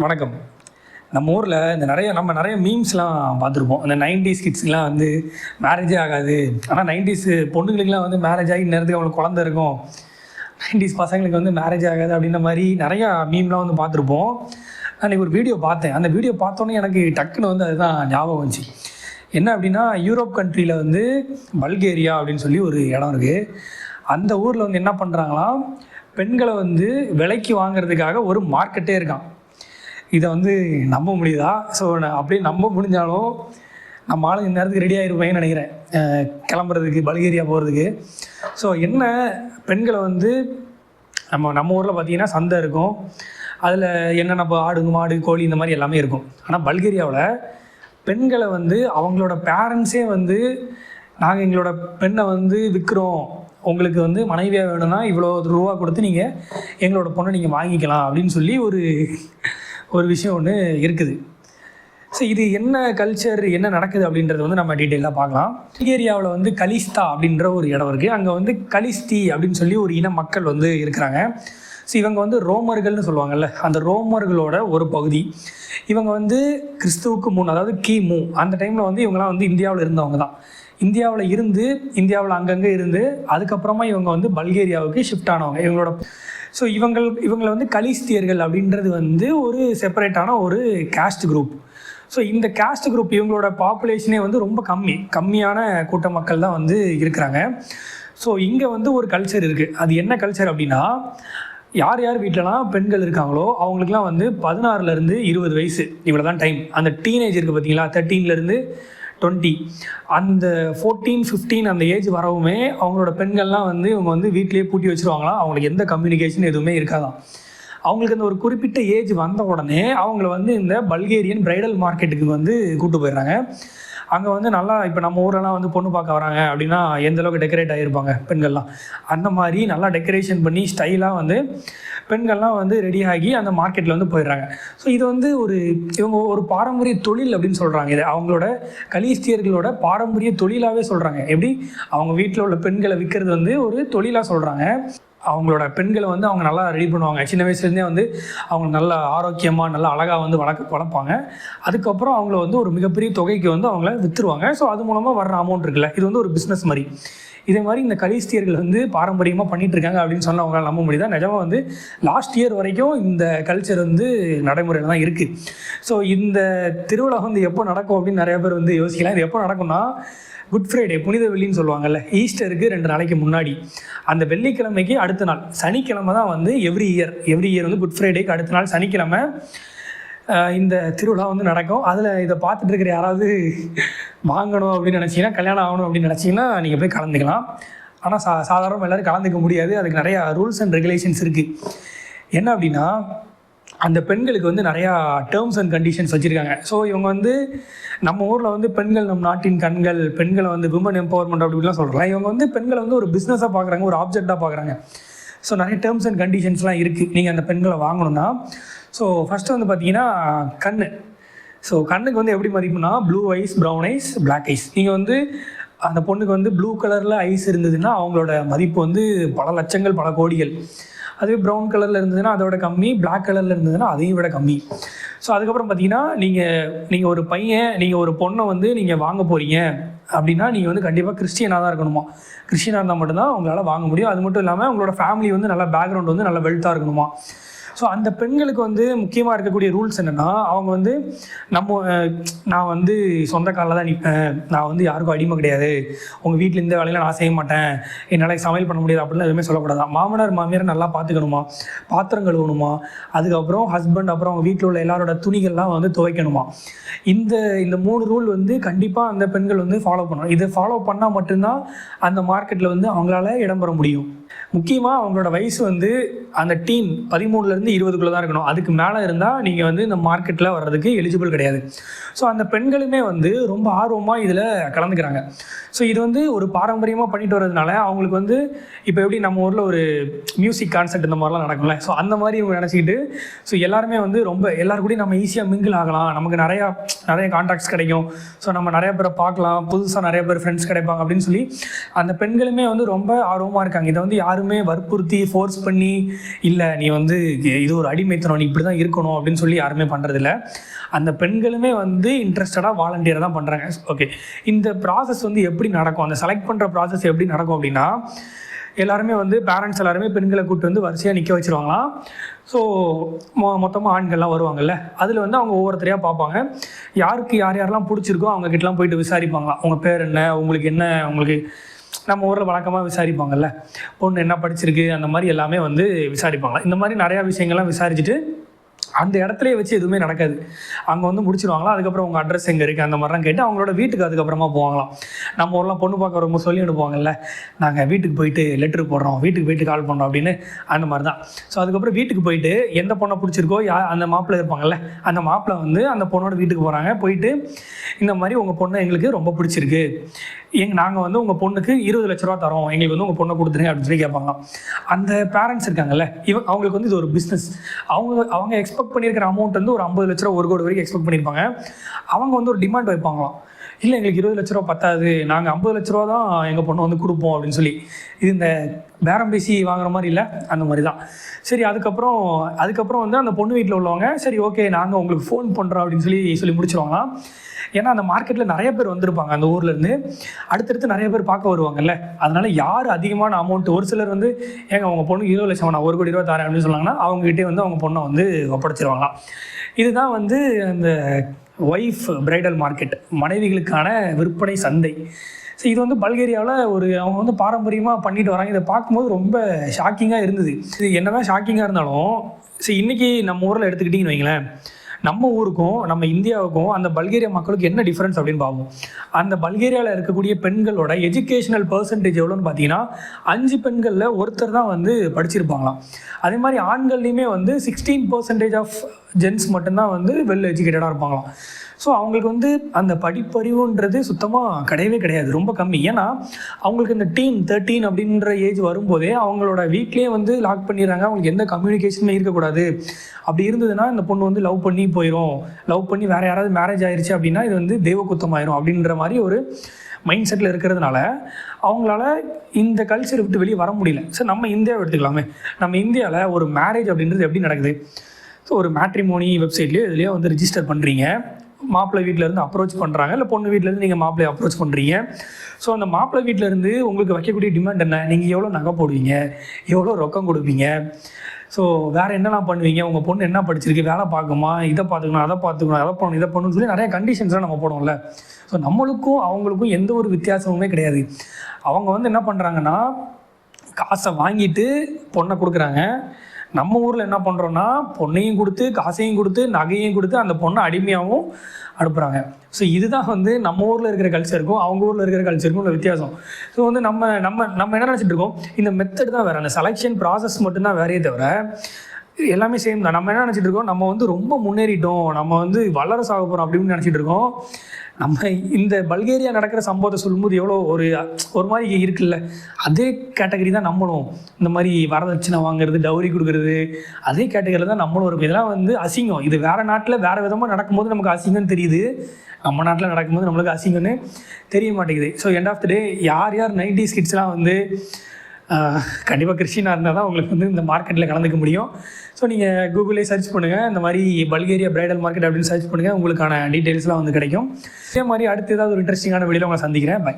வணக்கம். நம்ம ஊரில் இந்த நிறைய நம்ம நிறைய மீம்ஸ்லாம் பார்த்துருப்போம். இந்த நைன்டிஸ் கிட்ஸ்க்குலாம் வந்து மேரேஜே ஆகாது. ஆனால் நைன்டிஸ் பொண்ணுங்களுக்குலாம் வந்து மேரேஜ் ஆகி நேரத்துக்கு அவங்களுக்கு குழந்த இருக்கும். நைன்டிஸ் பசங்களுக்கு வந்து மேரேஜ் ஆகாது அப்படின்ற மாதிரி நிறையா மீம்லாம் வந்து பார்த்துருப்போம். அன்றைக்கி ஒரு வீடியோ பார்த்தேன். அந்த வீடியோ பார்த்தோன்னே எனக்கு டக்குன்னு வந்து அதுதான் ஞாபகம் வந்துச்சு. என்ன அப்படின்னா யூரோப் கண்ட்ரியில் வந்து பல்கேரியா அப்படின்னு சொல்லி ஒரு இடம் இருக்குது அந்த ஊரில் வந்து என்ன பண்ணுறாங்களாம் பெண்களை வந்து விலைக்கு வாங்குறதுக்காக ஒரு மார்க்கெட்டே இருக்கான் இதை வந்து நம்ப முடியுதா? ஸோ நான் அப்படியே நம்ப முடிஞ்சாலும் நம்ம ஆளுங்க இந்த நேரத்துக்கு ரெடி ஆகிருப்பேன்னு நினைக்கிறேன். கிளம்புறதுக்கு பல்கேரியா போகிறதுக்கு ஸோ என்ன பெண்களை வந்து நம்ம நம்ம ஊரில் பார்த்திங்கன்னா சந்தை இருக்கும். அதில் என்னென்ன இப்போ ஆடு மாடு கோழி இந்த மாதிரி எல்லாமே இருக்கும். ஆனால் பல்கேரியாவில் பெண்களை வந்து அவங்களோட பேரண்ட்ஸே வந்து நாங்கள் எங்களோட பெண்ணை வந்து விற்கிறோம் உங்களுக்கு வந்து மனைவியாக வேணும்னா இவ்வளோ ரூபா கொடுத்து நீங்கள் எங்களோட பொண்ணை நீங்கள் வாங்கிக்கலாம் அப்படின்னு சொல்லி ஒரு ஒரு விஷயம் ஒன்று இருக்குது. ஸோ இது என்ன கல்ச்சர் என்ன நடக்குது அப்படின்றது வந்து நம்ம டீட்டெயிலாக பார்க்கலாம். ஏரியாவில் வந்து கலிஸ்தா அப்படின்ற ஒரு இடம் இருக்குது அங்கே வந்து கலிஸ்தி அப்படின்னு சொல்லி ஒரு இன மக்கள் வந்து இருக்கிறாங்க. ஸோ இவங்க வந்து ரோமர்கள்னு சொல்லுவாங்கல்ல அந்த ரோமர்களோட ஒரு பகுதி. இவங்க வந்து கிறிஸ்துவுக்கு முன் அதாவது கிமு அந்த டைமில் வந்து இவங்கெல்லாம் வந்து இந்தியாவில் இருந்தவங்க தான். இந்தியாவில் இருந்து இந்தியாவில் அங்கங்கே இருந்து அதுக்கப்புறமா இவங்க வந்து பல்கேரியாவுக்கு ஷிஃப்ட் ஆனவங்க. இவங்களோட ஸோ இவங்கள் இவங்களை வந்து கலிஸ்தியர்கள் அப்படின்றது வந்து ஒரு செப்பரேட்டான ஒரு கேஸ்ட் குரூப் ஸோ இந்த கேஸ்ட் குரூப் இவங்களோட பாப்புலேஷனே வந்து ரொம்ப கம்மி. கம்மியான கூட்ட மக்கள் தான் வந்து இருக்கிறாங்க. ஸோ இங்கே வந்து ஒரு கல்ச்சர் இருக்குது அது என்ன கல்ச்சர் அப்படின்னா யார் யார் வீட்டிலலாம் பெண்கள் இருக்காங்களோ அவங்களுக்குலாம் வந்து பதினாறுலேருந்து இருபது வயசு. இவ்வளோ தான் டைம் அந்த டீனேஜ் இருக்குது பார்த்தீங்களா தேர்ட்டீன்லேருந்து டுவெண்ட்டி அந்த ஃபோர்டீன் ஃபிஃப்டீன் அந்த ஏஜ் வரவுமே அவங்களோட பெண்கள்லாம் வந்து இவங்க வந்து வீட்டிலேயே பூட்டி வச்சுருவாங்களாம். அவங்களுக்கு எந்த கம்யூனிகேஷன் எதுவுமே இருக்காதான் அவங்களுக்கு அந்த ஒரு குறிப்பிட்ட ஏஜ் வந்த உடனே அவங்கள வந்து இந்த பல்கேரியன் பிரைடல் மார்க்கெட்டுக்கு வந்து கூட்டு போயிடுறாங்க. அங்கே வந்து நல்லா இப்போ நம்ம ஊரெல்லாம் வந்து பொண்ணு பார்க்க வராங்க அப்படின்னா எந்த அளவுக்கு டெக்கரேட் ஆகியிருப்பாங்க பெண்கள்லாம். அந்த மாதிரி நல்லா டெக்கரேஷன் பண்ணி ஸ்டைலாக வந்து பெண்கள்லாம் வந்து ரெடி ஆகி அந்த மார்க்கெட்டில் வந்து போயிடுறாங்க. ஸோ இது வந்து ஒரு இவங்க ஒரு பாரம்பரிய தொழில் அப்படின்னு சொல்கிறாங்க இது. அவங்களோட கலீஸ்தியர்களோட பாரம்பரிய தொழிலாகவே சொல்கிறாங்க எப்படி? அவங்க வீட்டில் உள்ள பெண்களை விற்கிறது வந்து ஒரு தொழிலாக சொல்கிறாங்க அவங்களோட பெண்களை வந்து அவங்க நல்லா ரெடி பண்ணுவாங்க. சின்ன வயசுலேருந்தே வந்து அவங்க நல்ல ஆரோக்கியமாக நல்லா அழகாக வந்து வளர்க்க வளர்ப்பாங்க. அதுக்கப்புறம் அவங்கள வந்து ஒரு மிகப்பெரிய தொகைக்கு வந்து அவங்கள விற்றுருவாங்க ஸோ அது மூலமாக வர்ற அமௌண்ட் இருக்குல்ல இது வந்து ஒரு பிஸ்னஸ் மாதிரி. இதே மாதிரி இந்த கலிஸ்தியர்கள் வந்து பாரம்பரியமாக பண்ணிட்டு இருக்காங்க அப்படின்னு சொன்னால் அவங்களால நம்ப முடியுதா? நிஜமாக வந்து லாஸ்ட் இயர் வரைக்கும் இந்த கல்ச்சர் வந்து நடைமுறையில் தான் இருக்குது ஸோ இந்த திருவிழா வந்து எப்போ நடக்கும் அப்படின்னு நிறைய பேர் வந்து யோசிக்கலாம். இது எப்போ நடக்கும்னா குட் ஃப்ரைடே புனித வெள்ளின்னு சொல்லுவாங்கல்ல ஈஸ்டருக்கு ரெண்டு நாளைக்கு முன்னாடி. அந்த வெள்ளிக்கிழமைக்கு அடுத்த நாள் சனிக்கிழமை தான் வந்து எவ்ரி இயர் எவ்ரி இயர் வந்து குட் ஃப்ரைடேக்கு அடுத்த நாள் சனிக்கிழமை இந்த திருவிழா வந்து நடக்கும். அதில் இதை பார்த்துட்டு இருக்கிற யாராவது வாங்கணும் அப்படின்னு நினச்சிங்கன்னா கல்யாணம் ஆகணும் அப்படின்னு நினச்சிங்கன்னா நீங்கள் போய் கலந்துக்கலாம். ஆனால் சா சாதாரணமாக எல்லோரும் கலந்துக்க முடியாது. அதுக்கு நிறையா ரூல்ஸ் அண்ட் ரெகுலேஷன்ஸ் இருக்குது என்ன அப்படின்னா அந்த பெண்களுக்கு வந்து நிறையா டேர்ம்ஸ் அண்ட் கண்டிஷன்ஸ் வச்சுருக்காங்க. ஸோ இவங்க வந்து நம்ம ஊரில் வந்து பெண்கள் நம் நாட்டின் கண்கள் பெண்களை வந்து விமன் எம்பவர்மெண்ட் அப்படிலாம் சொல்கிறாங்க இவங்க வந்து பெண்களை வந்து ஒரு பிஸ்னஸாக பார்க்குறாங்க ஒரு ஆப்ஜெக்டாக பார்க்குறாங்க ஸோ நிறைய டேர்ம்ஸ் அண்ட் கண்டிஷன்ஸ்லாம் இருக்குது நீங்கள் அந்த பெண்களை வாங்கணும்னா ஸோ ஃபஸ்ட்டு வந்து பார்த்தீங்கன்னா கண் ஸோ கண்ணுக்கு வந்து எப்படி மதிப்புனா blue eyes brown eyes black eyes நீங்கள் வந்து அந்த பொண்ணுக்கு வந்து ப்ளூ கலரில் ஐஸ் இருந்ததுன்னா அவங்களோட மதிப்பு வந்து பல லட்சங்கள் பல கோடிகள். அதுவே ப்ரௌன் கலரில் இருந்ததுன்னா அதோட கம்மி. பிளாக் கலரில் இருந்ததுன்னா அதையும் விட கம்மி. ஸோ அதுக்கப்புறம் பார்த்தீங்கன்னா நீங்கள் நீங்கள் ஒரு பையன் நீங்கள் ஒரு பொண்ணை வந்து நீங்கள் வாங்க போகிறீங்க அப்படின்னா நீங்கள் வந்து கண்டிப்பாக கிறிஸ்டியனாக தான் இருக்கணுமா? கிறிஸ்டியனாக இருந்தால் மட்டும்தான் உங்களால் வாங்க முடியும். அது மட்டும் இல்லாமல் உங்களோட ஃபேமிலி வந்து நல்ல பேக்ரவுண்ட் வந்து நல்ல வெல்த்தாக இருக்கணுமா? ஸோ அந்த பெண்களுக்கு வந்து முக்கியமாக இருக்கக்கூடிய ரூல்ஸ் என்னென்னா அவங்க வந்து நம்ம நான் வந்து சொந்த காலில் தான் நிற்பேன் நான் வந்து யாருக்கும் அடிமை கிடையாது. உங்கள் வீட்டில் இந்த வேலையில நான் செய்ய மாட்டேன். என்னால் சமையல் பண்ண முடியாது அப்படின்னு எதுவுமே சொல்லக்கூடாது. மாமனார் மாமியார் நல்லா பார்த்துக்கணுமா? பாத்திரம் கழுவணுமா? அதுக்கப்புறம் ஹஸ்பண்ட் அப்புறம் அவங்க வீட்டில் உள்ள எல்லாரோட துணிகள்லாம் வந்து துவைக்கணுமா? இந்த இந்த மூணு ரூல் வந்து கண்டிப்பாக அந்த பெண்கள் வந்து ஃபாலோ பண்ணணும். இதை ஃபாலோ பண்ணால் மட்டும்தான் அந்த மார்க்கெட்டில் வந்து அவங்களால இடம் பெற முடியும். முக்கியமாக அவங்களோட வயசு வந்து அந்த டீம் பதிமூணுலேருந்து இருபதுக்குள்ளே தான் இருக்கணும். அதுக்கு மேலே இருந்தால் நீங்கள் வந்து இந்த மார்க்கெட்டில் வர்றதுக்கு எலிஜிபிள் கிடையாது. ஸோ அந்த பெண்களுமே வந்து ரொம்ப ஆர்வமாக இதில் கலந்துக்கிறாங்க. ஸோ இது வந்து ஒரு பாரம்பரியமாக பண்ணிட்டு வர்றதுனால அவங்களுக்கு வந்து இப்போ எப்படி நம்ம ஊரில் ஒரு மியூசிக் கான்சர்ட் இந்த மாதிரிலாம் நடக்கும்ல. ஸோ அந்த மாதிரி இவங்க நினச்சிக்கிட்டு ஸோ எல்லாருமே வந்து ரொம்ப எல்லாருக்கூடையும் நம்ம ஈஸியாக மிங்கிள் ஆகலாம். நமக்கு நிறையா நிறைய கான்டாக்ட்ஸ் கிடைக்கும். ஸோ நம்ம நிறைய பேரை பார்க்கலாம். புதுசாக நிறைய பேர் ஃப்ரெண்ட்ஸ் கிடைப்பாங்க அப்படின்னு சொல்லி அந்த பெண்களுமே வந்து ரொம்ப ஆர்வமாக இருக்காங்க. இதை வந்து யாருமே வற்புறுத்தி ஃபோர்ஸ் பண்ணி இல்லை நீ வந்து இது ஒரு அடிமைத்தனம் நீ இப்படி தான் இருக்கணும் அப்படின்னு சொல்லி யாருமே பண்ணுறதில்ல அந்த பெண்களுமே வந்து இன்ட்ரெஸ்டடாக வாலண்டியராக தான் பண்ணுறாங்க ஓகே இந்த ப்ராசஸ் வந்து எப்படி நடக்கும்? அந்த செலக்ட் பண்ணுற ப்ராசஸ் எப்படி நடக்கும் அப்படின்னா எல்லாருமே வந்து பேரண்ட்ஸ் எல்லாருமே பெண்களை கூப்பிட்டு வந்து வரிசையாக நிற்க வச்சுருவாங்களாம் ஸோ மொ மொத்தமாக ஆண்கள்லாம் வருவாங்கல்ல? அதில் வந்து அவங்க ஒவ்வொருத்தரையாக பார்ப்பாங்க. யாருக்கு யார் யாரெல்லாம் பிடிச்சிருக்கோ அவங்க கிட்டலாம் போயிட்டு விசாரிப்பாங்களாம். அவங்க பேர் என்ன? உங்களுக்கு என்ன? உங்களுக்கு நம்ம ஊரில் வழக்கமாக விசாரிப்பாங்கல்ல. பொண்ணு என்ன படிச்சிருக்கு அந்த மாதிரி எல்லாமே வந்து விசாரிப்பாங்க. இந்த மாதிரி நிறையா விஷயங்கள்லாம் விசாரிச்சுட்டு அந்த இடத்துலயே வச்சு எதுவுமே நடக்காது. அங்கே வந்து முடிச்சிருவாங்களா அதுக்கப்புறம் உங்கள் அட்ரஸ் எங்கே இருக்குது அந்த மாதிரிலாம் கேட்டு அவங்களோட வீட்டுக்கு அதுக்கப்புறமா போவாங்களாம். நம்ம ஊரெலாம் பொண்ணு பார்க்க ரொம்ப சொல்லி அனுப்புவாங்கல்ல நாங்கள் வீட்டுக்கு போயிட்டு லெட்ரு போடுறோம் வீட்டுக்கு போயிட்டு கால் பண்ணுறோம் அப்படின்னு அந்த மாதிரி தான் ஸோ அதுக்கப்புறம் வீட்டுக்கு போயிட்டு எந்த பொண்ணை பிடிச்சிருக்கோ யா அந்த மாப்பிள்ளை இருப்பாங்கல்ல அந்த மாப்பிள்ளை வந்து அந்த பொண்ணோட வீட்டுக்கு போகிறாங்க போயிட்டு இந்த மாதிரி உங்கள் பொண்ணு எங்களுக்கு ரொம்ப பிடிச்சிருக்கு. எங்க நாங்கள் வந்து உங்கள் பொண்ணுக்கு இருபது லட்ச ரூபா தரோம். எங்களுக்கு வந்து உங்கள் பொண்ணை கொடுத்துருங்க அப்படின்னு சொல்லி கேட்பாங்க அந்த பேரண்ட்ஸ் இருக்காங்கல்ல இவ அவங்களுக்கு வந்து இது ஒரு பிஸ்னஸ் அவங்க அவங்க எக்ஸ்பெக்ட் பண்ணியிருக்கிற அமௌண்ட் வந்து ஒரு ஐம்பது லட்ச ரூபா ஒரு கோடி வரைக்கும் எக்ஸ்பெக்ட் பண்ணியிருப்பாங்க அவங்க வந்து ஒரு டிமாண்ட் வைப்பாங்களாம். இல்லை எங்களுக்கு இருபது லட்ச ரூபா பத்தாது. நாங்கள் ஐம்பது லட்ச ரூபா தான் எங்கள் பொண்ணு வந்து கொடுப்போம் அப்படின்னு சொல்லி. இது இந்த பேரம் பேசி வாங்குற மாதிரி இல்லை. அந்த மாதிரி தான். சரி அதுக்கப்புறம் அதுக்கப்புறம் வந்து அந்த பொண்ணு வீட்டில் உள்ளவங்க சரி ஓகே நாங்கள் உங்களுக்கு ஃபோன் பண்ணுறோம் அப்படின்னு சொல்லி சொல்லி முடிச்சிருவாங்களாம். ஏன்னா அந்த மார்க்கெட்டில் நிறைய பேர் வந்திருப்பாங்க அந்த ஊர்லேருந்து அடுத்தடுத்து நிறைய பேர் பார்க்க வருவாங்கல்ல. அதனால யார் அதிகமான அமௌண்ட் ஒரு சிலர் வந்து ஏங்க அவங்க பொண்ணுக்கு இருபது லட்சம் நான் ஒரு கோடி ரூபா தரேன் அப்படின்னு சொன்னாங்கன்னா அவங்ககிட்டே வந்து அவங்க பொண்ணை வந்து ஒப்படைச்சிருவாங்களாம். இதுதான் வந்து அந்த ஒய்ஃப் பிரைடல் மார்க்கெட் மனைவிகளுக்கான விற்பனை சந்தை. ஸோ இது வந்து பல்கேரியாவில் ஒரு அவங்க வந்து பாரம்பரியமாக பண்ணிட்டு வராங்க. இதை பார்க்கும்போது ரொம்ப ஷாக்கிங்காக இருந்தது. இது என்னதான் ஷாக்கிங்காக இருந்தாலும் சரி இன்னைக்கு நம்ம ஊரில் எடுத்துக்கிட்டிங்கன்னு வைங்களேன். நம்ம ஊருக்கும் நம்ம இந்தியாவுக்கும் அந்த பல்கேரியா மக்களுக்கு என்ன டிஃப்ரென்ஸ் அப்படின்னு பார்ப்போம். அந்த பல்கேரியாவில் இருக்கக்கூடிய பெண்களோட எஜுகேஷனல் பர்சன்டேஜ் எவ்வளோன்னு பார்த்தீங்கன்னா அஞ்சு பெண்களில் ஒருத்தர் தான் வந்து படிச்சிருப்பாங்களாம். அதே மாதிரி ஆண்கள்லையுமே வந்து சிக்ஸ்டீன் பர்சன்டேஜ் ஆஃப் ஜென்ஸ் மட்டும்தான் வந்து வெல் எஜுகேட்டடாக இருப்பாங்களாம். ஸோ அவங்களுக்கு வந்து அந்த படிப்பறிவுன்றது சுத்தமாக கிடையவே கிடையாது. ரொம்ப கம்மி. ஏன்னா அவங்களுக்கு இந்த டீன் தேர்ட்டீன் அப்படின்ற ஏஜ் வரும்போதே அவங்களோட வீட்லேயே வந்து லாக் பண்ணிடுறாங்க. அவங்களுக்கு எந்த கம்யூனிகேஷனுமே இருக்கக்கூடாது. அப்படி இருந்ததுன்னா இந்த பொண்ணு வந்து லவ் பண்ணி போயிடும் லவ் பண்ணி வேற யாராவது மேரேஜ் ஆயிடுச்சு அப்படின்னா இது வந்து தெய்வகுத்தம் ஆயிரும் அப்படின்ற மாதிரி ஒரு மைண்ட் செட்டில் இருக்கிறதுனால அவங்களால இந்த கல்ச்சர் விட்டு வெளியே வர முடியல. சார் நம்ம இந்தியாவை எடுத்துக்கலாமே. நம்ம இந்தியாவில் ஒரு மேரேஜ் அப்படின்றது எப்படி நடக்குது? ஸோ ஒரு மேட்ரிமோனி வெப்சைட்லேயோ இதுலேயோ வந்து ரிஜிஸ்டர் பண்ணுறீங்க மாப்பிள்ளை வீட்டிலேருந்து அப்ரோச் பண்ணுறாங்க இல்லை பொண்ணு வீட்டிலேருந்து நீங்கள் மாப்பிள்ளை அப்ரோச் பண்ணுறீங்க ஸோ அந்த மாப்பிள்ளை வீட்டிலேருந்து உங்களுக்கு வைக்கக்கூடிய டிமாண்ட் என்ன? நீங்கள் எவ்வளோ நகை போடுவீங்க? எவ்வளோ ரொக்கம் கொடுப்பீங்க? ஸோ வேறு என்னெல்லாம் பண்ணுவீங்க? உங்கள் பொண்ணு என்ன படிச்சிருக்கு? வேலை பார்க்குமா? இதை பார்த்துக்கணும் அதை பார்த்துக்கணும் அதை பண்ணணும் இதை பண்ணணும்னு சொல்லி நிறைய கண்டிஷன்ஸ்லாம் நம்ம போடுவோம்ல. ஸோ நம்மளுக்கும் அவங்களுக்கும் எந்த ஒரு வித்தியாசமுமே கிடையாது. அவங்க வந்து என்ன பண்ணுறாங்கன்னா காசை வாங்கிட்டு பொண்ணை கொடுக்குறாங்க. நம்ம ஊரில் என்ன பண்ணுறோன்னா பொண்ணையும் கொடுத்து காசையும் கொடுத்து நகையும் கொடுத்து அந்த பொண்ணை அடிமையாகவும் அனுப்புகிறாங்க ஸோ இதுதான் வந்து நம்ம ஊரில் இருக்கிற கல்ச்சருக்கும் அவங்க ஊரில் இருக்கிற கல்ச்சருக்கும் உள்ள வித்தியாசம். ஸோ வந்து நம்ம நம்ம நம்ம என்ன நினச்சிட்டு இருக்கோம்? இந்த மெத்தட் தான் வேறு. அந்த செலெக்ஷன் ப்ராசஸ் மட்டும்தான் வேறையே தவிர எல்லாமே சேம் தான். நம்ம என்ன நினச்சிட்டு இருக்கோம்? நம்ம வந்து ரொம்ப முன்னேறிட்டோம். நம்ம வந்து வளர சாக போகிறோம் அப்படின்னு நினச்சிட்டு இருக்கோம். நம்ம இந்த பல்கேரியா நடக்கிற சம்பவத்தை சொல்லும்போது எவ்வளோ ஒரு ஒரு மாதிரி இருக்குல்ல? அதே கேட்டகரி தான் நம்மளும். இந்த மாதிரி வரதட்சணை வாங்குறது டவுரி கொடுக்கறது அதே கேட்டகரியில் தான் நம்மளும் இருக்கும். இதெல்லாம் வந்து அசிங்கம். இது வேறு நாட்டில் வேறு விதமாக நடக்கும்போது நமக்கு அசிங்கம்னு தெரியுது. நம்ம நாட்டில் நடக்கும்போது நம்மளுக்கு அசிங்கம்னு தெரிய மாட்டேங்குது. So end of the day யார் யார் நைன்டி கிட்ஸ்லாம் வந்து கண்டிப்பாக கிறிஸ்டினாக இருந்தால் தான் உங்களுக்கு வந்து இந்த மார்க்கெட்டில் கலந்துக்க முடியும். ஸோ நீங்கள் கூகுளே சர்ச் பண்ணுங்கள் இந்த மாதிரி பல்கேரியா பிரைடல் மார்க்கெட் அப்படின்னு சர்ச் பண்ணுங்கள் உங்களுக்கான டீட்டெயில்ஸ்லாம் வந்து கிடைக்கும். இதே மாதிரி அடுத்து ஏதாவது ஒரு இன்ட்ரெஸ்டிங்கான வீடியோவில் உங்களை சந்திக்கிறேன். பை